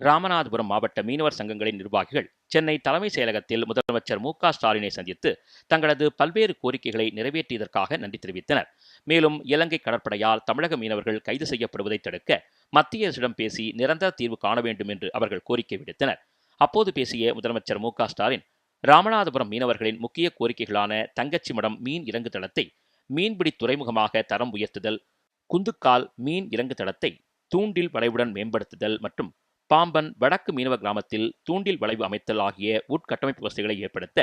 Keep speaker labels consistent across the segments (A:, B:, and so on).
A: ராமநாதபுரம் மாவட்ட மீனவர் சங்கங்களின் நிர்வாகிகள் சென்னை தலைமைச் செயலகத்தில் முதலமைச்சர் மு க ஸ்டாலினை சந்தித்து தங்களது பல்வேறு கோரிக்கைகளை நிறைவேற்றியதற்காக நன்றி தெரிவித்தனர். மேலும் இலங்கை கடற்படையால் தமிழக மீனவர்கள் கைது செய்யப்படுவதை தடுக்க மத்திய அரசிடம் பேசி நிரந்தர தீர்வு காண வேண்டும் என்று அவர்கள் கோரிக்கை விடுத்தனர். அப்போது பேசிய முதலமைச்சர் மு ஸ்டாலின் ராமநாதபுரம் மீனவர்களின் முக்கிய கோரிக்கைகளான தங்கச்சிமடம் மீன் இறங்கு தளத்தை மீன்பிடி துறைமுகமாக தரம் உயர்த்துதல் குந்துக்கால் மீன் இறங்கு தளத்தை தூண்டில் வளைவுடன் மேம்படுத்துதல் மற்றும் பாம்பன் வடக்கு மீனவ கிராமத்தில் தூண்டில் வளைவு அமைத்தல் ஆகிய உட்கட்டமைப்பு வசதிகளை ஏற்படுத்த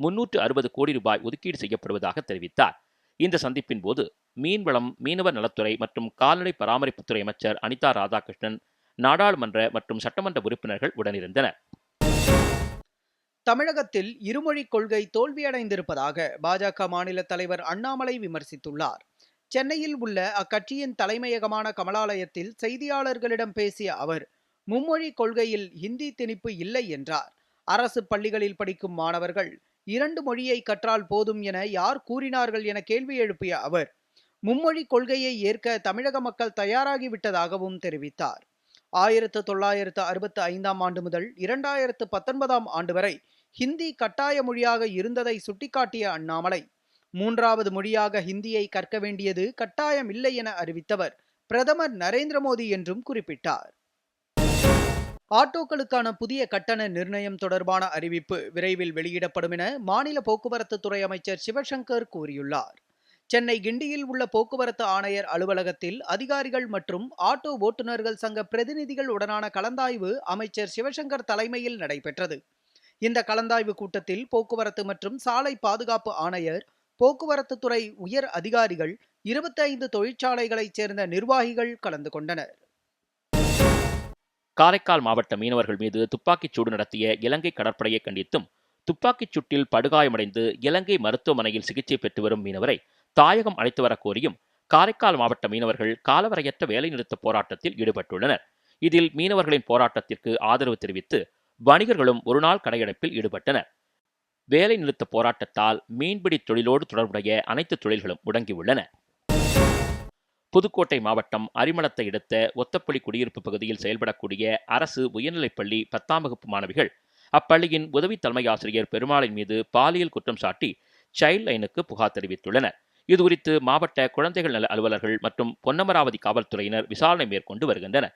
A: முன்னூற்று அறுபது கோடி ரூபாய் ஒதுக்கீடு செய்யப்படுவதாக தெரிவித்தார். இந்த சந்திப்பின் போது மீன்வளம் மீனவர் நலத்துறை மற்றும் கால்நடை பராமரிப்புத்துறை அமைச்சர் அனிதா ராதாகிருஷ்ணன் நாடாளுமன்ற மற்றும் சட்டமன்ற உறுப்பினர்கள் உடனிருந்தனர்.
B: தமிழகத்தில் இருமொழிக் கொள்கை தோல்வியடைந்திருப்பதாக பாஜக மாநில தலைவர் அண்ணாமலை விமர்சித்துள்ளார். சென்னையில் உள்ள அக்கட்சியின் தலைமையகமான கமலாலயத்தில் செய்தியாளர்களிடம் பேசிய அவர் மும்மொழி கொள்கையில் ஹிந்தி திணிப்பு இல்லை என்றார். அரசு பள்ளிகளில் படிக்கும் மாணவர்கள் இரண்டு மொழியை கற்றால் போதும் என யார் கூறினார்கள் என கேள்வி எழுப்பிய அவர் மும்மொழி கொள்கையை ஏற்க தமிழக மக்கள் தயாராகிவிட்டதாகவும் தெரிவித்தார். ஆயிரத்து தொள்ளாயிரத்து அறுபத்து ஐந்தாம் ஆண்டு முதல் இரண்டாயிரத்து பத்தொன்பதாம் ஆண்டு வரை ஹிந்தி கட்டாய மொழியாக இருந்ததை சுட்டிக்காட்டிய அண்ணாமலை மூன்றாவது மொழியாக ஹிந்தியை கற்க வேண்டியது கட்டாயம் இல்லை என அறிவித்தவர் பிரதமர் நரேந்திர மோடி என்றும் குறிப்பிட்டார். ஆட்டோக்களுக்கான புதிய கட்டண நிர்ணயம் தொடர்பான அறிவிப்பு விரைவில் வெளியிடப்படும் என மாநில போக்குவரத்து துறை அமைச்சர் சிவசங்கர் கூறியுள்ளார். சென்னை கிண்டியில் உள்ள போக்குவரத்து ஆணையர் அலுவலகத்தில் அதிகாரிகள் மற்றும் ஆட்டோ ஓட்டுநர்கள் சங்க பிரதிநிதிகள் உடனான கலந்தாய்வு அமைச்சர் சிவசங்கர் தலைமையில் நடைபெற்றது. இந்த கலந்தாய்வு கூட்டத்தில் போக்குவரத்து மற்றும் சாலை பாதுகாப்பு ஆணையர் போக்குவரத்து துறை உயர் அதிகாரிகள் இருபத்தைந்து தொழிற்சாலைகளைச் சேர்ந்த நிர்வாகிகள் கலந்து கொண்டனர்.
A: காரைக்கால் மாவட்ட மீனவர்கள் மீது துப்பாக்கிச் சூடு நடத்திய இலங்கை கடற்படையை கண்டித்தும் துப்பாக்கிச் சூட்டில் படுகாயமடைந்து இலங்கை மருத்துவமனையில் சிகிச்சை பெற்று வரும் மீனவரை தாயகம் அழைத்து வரக் கோரியும் காரைக்கால் மாவட்ட மீனவர்கள் காலவரையற்ற வேலைநிறுத்த போராட்டத்தில் ஈடுபட்டுள்ளனர். இதில் மீனவர்களின் போராட்டத்திற்கு ஆதரவு தெரிவித்து வணிகர்களும் ஒருநாள் கடையடைப்பில் ஈடுபட்டனர். வேலைநிறுத்த போராட்டத்தால் மீன்பிடி தொழிலோடு தொடர்புடைய அனைத்து தொழில்களும் முடங்கியுள்ளன. புதுக்கோட்டை மாவட்டம் அரிமளத்தை அடுத்த ஒத்தப்பள்ளி குடியிருப்பு பகுதியில் செயல்படக்கூடிய அரசு உயர்நிலைப்பள்ளி பத்தாம் வகுப்பு மாணவிகள் அப்பள்ளியின் உதவி தலைமை ஆசிரியர் பெருமாளின் மீது பாலியல் குற்றம் சாட்டி சைல்ட் லைனுக்கு புகார் தெரிவித்துள்ளனர். இதுகுறித்து மாவட்ட குழந்தைகள் நல அலுவலர்கள் மற்றும் பொன்னமராவதி காவல்துறையினர் விசாரணை மேற்கொண்டு வருகின்றனர்.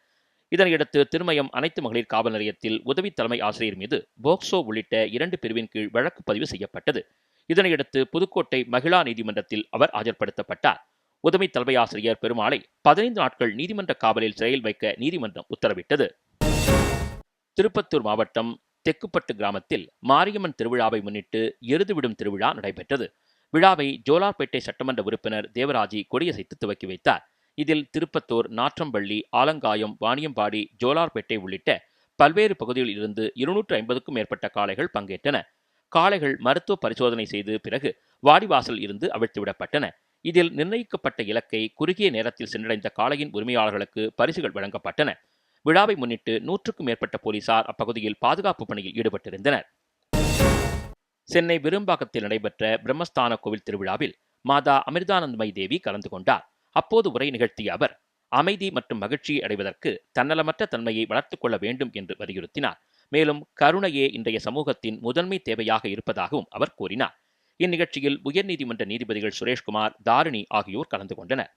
A: இதனையடுத்து திருமயம் அனைத்து மகளிர் காவல் நிலையத்தில் உதவி தலைமை ஆசிரியர் மீது போக்சோ உள்ளிட்ட இரண்டு பிரிவின் கீழ் வழக்கு பதிவு செய்யப்பட்டது. இதனையடுத்து புதுக்கோட்டை மகிழா நீதிமன்றத்தில் அவர் ஆஜர்படுத்தப்பட்டார். உதவி தலைமை ஆசிரியர் பெருமாளை பதினைந்து நாட்கள் நீதிமன்ற காவலில் சிறையில் வைக்க நீதிமன்றம் உத்தரவிட்டது. திருப்பத்தூர் மாவட்டம் தெக்குப்பட்டு கிராமத்தில் மாரியம்மன் திருவிழாவை முன்னிட்டு எருதுவிடும் திருவிழா நடைபெற்றது. விழாவை ஜோலார்பேட்டை சட்டமன்ற உறுப்பினர் தேவராஜி கொடியசைத்து துவக்கி வைத்தார். இதில் திருப்பத்தூர் நாற்றம்பள்ளி ஆலங்காயம் வாணியம்பாடி ஜோலார்பேட்டை உள்ளிட்ட பல்வேறு பகுதிகளில் இருந்து இருநூற்று ஐம்பதுக்கும் மேற்பட்ட காளைகள் பங்கேற்றன. காளைகள் மருத்துவ பரிசோதனை செய்து பிறகு வாடிவாசல் இருந்து அவிழ்த்துவிடப்பட்டன இதில் நிர்ணயிக்கப்பட்ட இலக்கை குறுகிய நேரத்தில் சென்றடைந்த காளையின் உரிமையாளர்களுக்கு பரிசுகள் வழங்கப்பட்டன. விழாவை முன்னிட்டு நூற்றுக்கும் மேற்பட்ட போலீசார் அப்பகுதியில் பாதுகாப்பு பணியில் ஈடுபட்டிருந்தனர். சென்னை விரும்பாக்கத்தில் நடைபெற்ற பிரம்மஸ்தான கோவில் திருவிழாவில் மாதா அமிர்தானந்தமய் தேவி கலந்து கொண்டார். அப்போது உரை நிகழ்த்திய அவர் அமைதி மற்றும் மகிழ்ச்சியை அடைவதற்கு தன்னலமற்ற தன்மையை வளர்த்துக் கொள்ள வேண்டும் என்று வலியுறுத்தினார். மேலும் கருணையே இன்றைய சமூகத்தின் முதன்மை தேவையாக இருப்பதாகவும் அவர் கூறினார். இந்நிகழ்ச்சியில் உயர்நீதிமன்ற நீதிபதிகள் சுரேஷ்குமார் தாரிணி ஆகியோர் கலந்து கொண்டனர்.